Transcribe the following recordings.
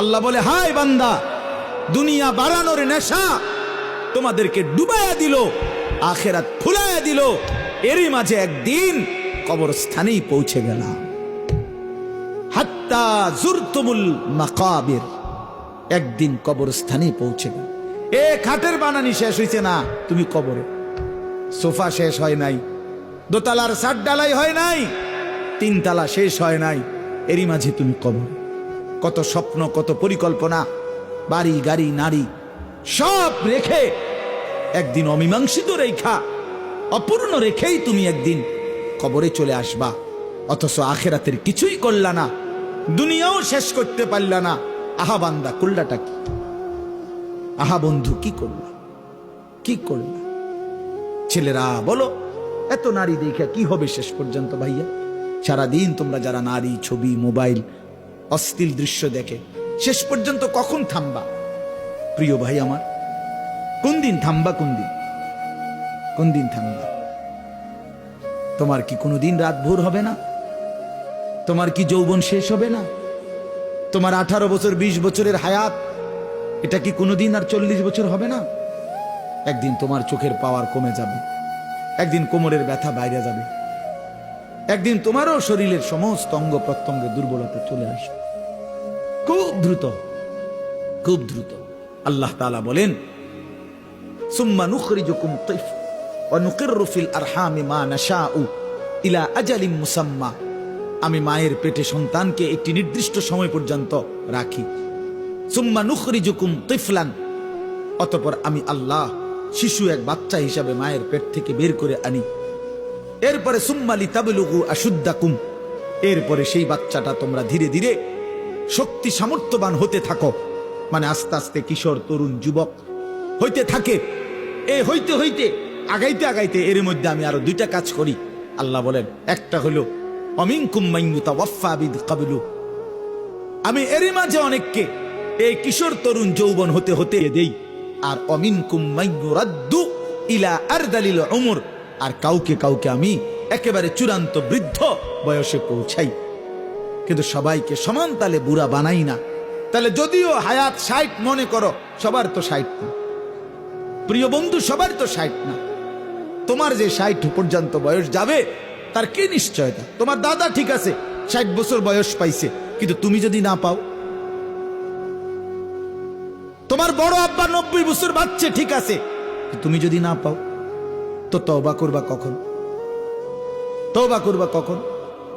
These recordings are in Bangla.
আল্লাহ বলে, হায় বান্দা, দুনিয়া বাড়ানোর নেশা তোমাদেরকে ডুবাইয়া দিল, আখেরাত ফুলাইয়া দিল, এরই মাঝে একদিন কবরস্থানেই পৌঁছে গেলাম। হাত্তা জুরতুমুল মাকাবির, একদিন কবরস্থানে পৌঁছে গেল এ খাটের বানানি শেষ হইছে না, তুমি কবরে। সোফা শেষ হয় নাই, দোতালার সাত ডালাই হয় নাই তিনতলা শেষ হয় নাই। এরই মাঝে তুমি কবর। কত স্বপ্ন, কত পরিকল্পনা, বাড়ি, গাড়ি, নারী, সব রেখে একদিন অমীমাংসিত রেখা, অপূর্ণ রেখেই তুমি একদিন কবরে চলে আসবা। অথচ আখেরাতের কিছুই করলা না, দুনিয়াও শেষ করতে পারলা না। আহা বান্দা, করলাটা কি? আহা বন্ধু, কি করলা? কি করলা? ছেলেরা, বলো, এত নারী দেখে কি হবে শেষ পর্যন্ত ভাইয়া? সারাদিন তোমরা যারা নারী, ছবি, মোবাইল, অশ্লীল দৃশ্য দেখে, শেষ পর্যন্ত কখন থামবা? প্রিয় ভাই আমার, কোন দিন থামবা, কোন দিন? কোন দিন থামবা? তোমার কি কোনো দিন রাত ভোর হবে না? তোমার কি যৌবন শেষ হবে না? তোমার আঠারো বছর ২০ বছরের হায়াত, এটা কি কোনোদিন আর চল্লিশ বছর হবে না? একদিন তোমার চোখের পাওয়ার কমে যাবে। একদিন কোমরের ব্যথা বাইরে যাবে। একদিন তোমারও শরীরের সমস্ত অঙ্গ প্রত্যঙ্গে দুর্বলতা চলে আসবে। খুব দ্রুত খুব দ্রুত। আল্লাহ তালা বলেন, সুম্মা নুখরিজুকুম তিফ ওয়া নুকিররু ফিল আরহামি মা নাশাউ ইলা আজালিম মুসাম্মা। আমি মায়ের পেটে সন্তানকে একটি নির্দিষ্ট সময় পর্যন্ত রাখি। সুম্মা নুখরিজুকুম তিফলান। অতপর আমি আল্লাহ শিশু এক বাচ্চা হিসাবে মায়ের পেট থেকে বের করে আনি। এরপরে সুম্মালি তাবলুগু আশুদ্দাকুম। এরপরে সেই বাচ্চাটা তোমরা ধীরে ধীরে শক্তি সামর্থ্যবান হতে থাকো। মানে আস্তে আস্তে কিশোর, তরুণ, যুবক হইতে থাকে। এ হইতে হইতে, আগাইতে আগাইতে এর মধ্যে আমি আরও দুইটা কাজ করি। আল্লাহ বলেন, একটা হলো ওয়াফাবিদ কাবিলু। আমি এরই মাঝে অনেককে এই কিশোর, তরুণ, যৌবন হতে হতে দেই। আর অমিন কুম্মাইয়ুরাদ্দু ইলা আর দালিল উমর। আর কাউকে কাউকে আমি একেবারে চূড়ান্ত বৃদ্ধ বয়সে পৌঁছাই। কিন্তু সবাইকে সমান তালে বুড়া বানাই না। তাহলে যদিও হায়াত ষাট মনে করো, সবার তো ষাট না। প্রিয় বন্ধু, সবার তো ষাট না। তোমার যে ষাট পর্যন্ত বয়স যাবে, তার কি নিশ্চয়তা? তোমার দাদা ঠিক আছে, ষাট বছর বয়স পাইছে, কিন্তু তুমি যদি না পাও? তোমার বড় আব্বা নব্বই বছর বাচ্চে ঠিক আছে তুমি যদি না পাও? তো তওবা করবা কখন তওবা করবা কখন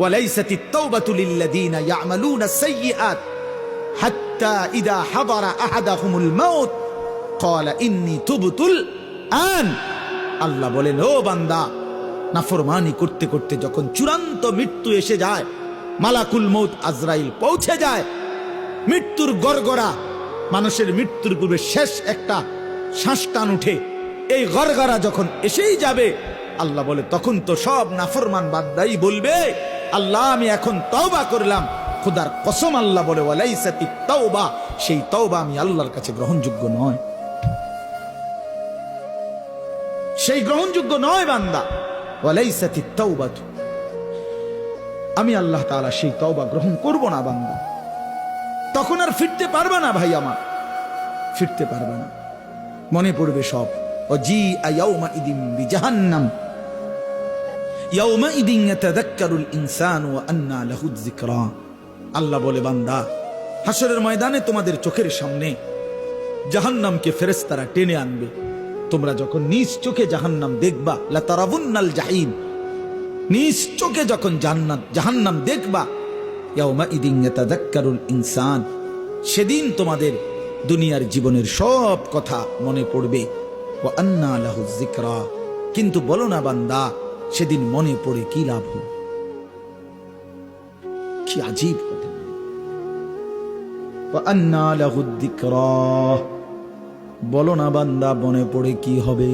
وليست التوبة للذين يعملون السيئات حتى إذا حضر أحدهم الموت قال إني تبت الآن আল্লাহ বলেন ও বান্দা নাফরমানি করতে করতে যখন চূড়ান্ত মৃত্যু এসে যায় মালাকুল মৌত আজরাইল পৌঁছে যায় মৃত্যুর গড়গড়া মানুষের মৃত্যুর পূর্বে শেষ একটা শ্বাস টান উঠে এই গড়গড়া যখন এসেই যাবে, আল্লাহ বলে, তখন তো সব নাফরমান বাদ্দাই বলবে, আল্লাহ, আমি এখন তওবা করলাম। খুদার কসম আল্লাহ বলে ওয়ালাইসাতি তওবা। সেই তওবা আমি আল্লাহর কাছে গ্রহণযোগ্য নয়। সেই গ্রহণযোগ্য নয় বান্দা ওয়ালাইসাতি তাওবাতু। আমি আল্লাহ তাআলা সেই তওবা গ্রহণ করব না বান্দা। তখন আর ফিরতে পারবে না ভাই আমার। ফিরতে পারবে না। মনে পড়বে সব। ও ইদিম আল্লাহ বলে, বান্দা হাসরের ময়দানে তোমাদের চোখের সামনে জাহান্নামকে টেনে আনবে। তোমরা যখন নিজ চোখে জাহান্নাম দেখবা, লাতারাবুন্নাল জাহিম। নিজ চোখে যখন জান্নাত, জাহান্নাম দেখবা ইনসান। সেদিন তোমাদের দুনিয়ার জীবনের সব কথা মনে পড়বে। কিন্তু বলো না বান্দা, সেদিন মনে পড়ে কি লাভ কি আজীব কথা। বলো না বান্দা, মনে পড়ে কি হবে?